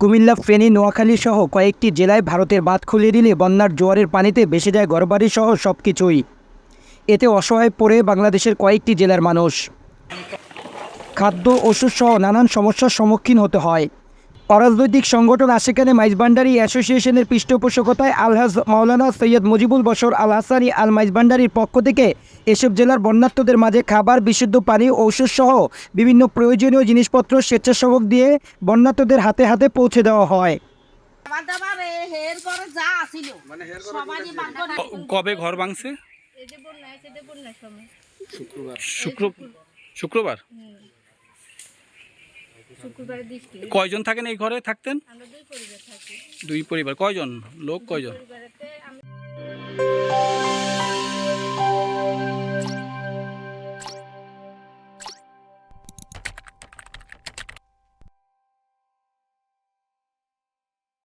কুমিল্লা, ফেনী, নোয়াখালী সহ কয়েকটি জেলায় ভারতের বাঁধ খুলে দিলে বন্যার জোয়ারের পানিতে ভেসে যায় ঘরবাড়ি সহ সব কিছুই এতে অসহায় পড়ে বাংলাদেশের কয়েকটি জেলার মানুষ। খাদ্য, ওষুধ সহ নানান সমস্যার সম্মুখীন হতে হয়। অরাজনৈতিক সংগঠন আশেখানে মাইজবান্ডারি অ্যাসোসিয়েশনের পৃষ্ঠপোষকতায় আলহাজ মাওলানা সৈয়দ মুজিবুল বশর আল হাসানি আল মাইজবান্ডারির পক্ষ থেকে এসব জেলার বন্যার্থদের মাঝে খাবার বিশুদ্ধ পানি ঔষধ সহ বিভিন্ন প্রয়োজনীয় জিনিসপত্র স্বেচ্ছাসেবক দিয়ে বন্যার্থদের হাতে হাতে পৌঁছে দেওয়া হয়। খাবার দাবার এ হের করে শুক্রবার দৃষ্টি কয়জন থাকেন এই ঘরে থাকতেন? আমরা দুই পরিবার থাকি। দুই পরিবার। কয়জন? লোক কয়জন?